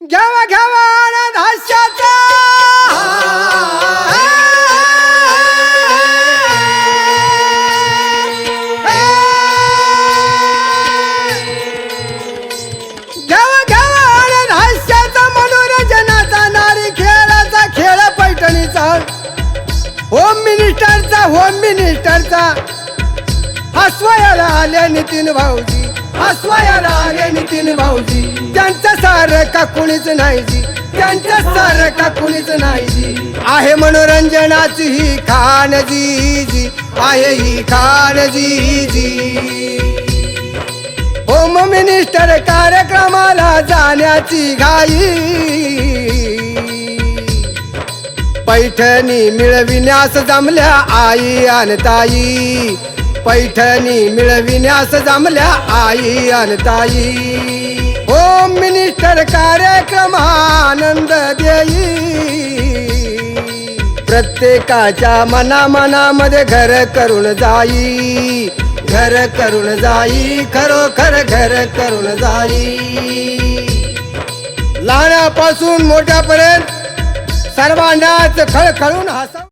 घ्यावा घ्यावा आनंद हास्याचा. घ्यावा घ्यावा आनंद हास्याचा मनोरंजनाचा नारी खेळाचा खेळ पैठणीचा. होम मिनिस्टरचा होम मिनिस्टरचा हसवायला आले नितीन भाऊजी. हसवाया आले नितीन भाऊजी. त्यांचं सारखा कुणीच नाही जी त्यांच्या सारखा कुणीच नाही जी आहे मनोरंजनाची ही खान जी जी आहे ही खान जी जी होम मिनिस्टर कार्यक्रमाला जाण्याची घाई. पैठणी मिळविण्यास जमल्या आई आणि ताई. पैठणी मिळविण्यास जमल्या आई आणि ताई. होम मिनिस्टर कार्यक्रम आनंद देई. प्रत्येकाच्या मना मनामध्ये घर करून जाई. घर करून जाई खरोखर घर करून जाई. लहानापासून मोठ्यापर्यंत सर्वांनाच खळखळून हसा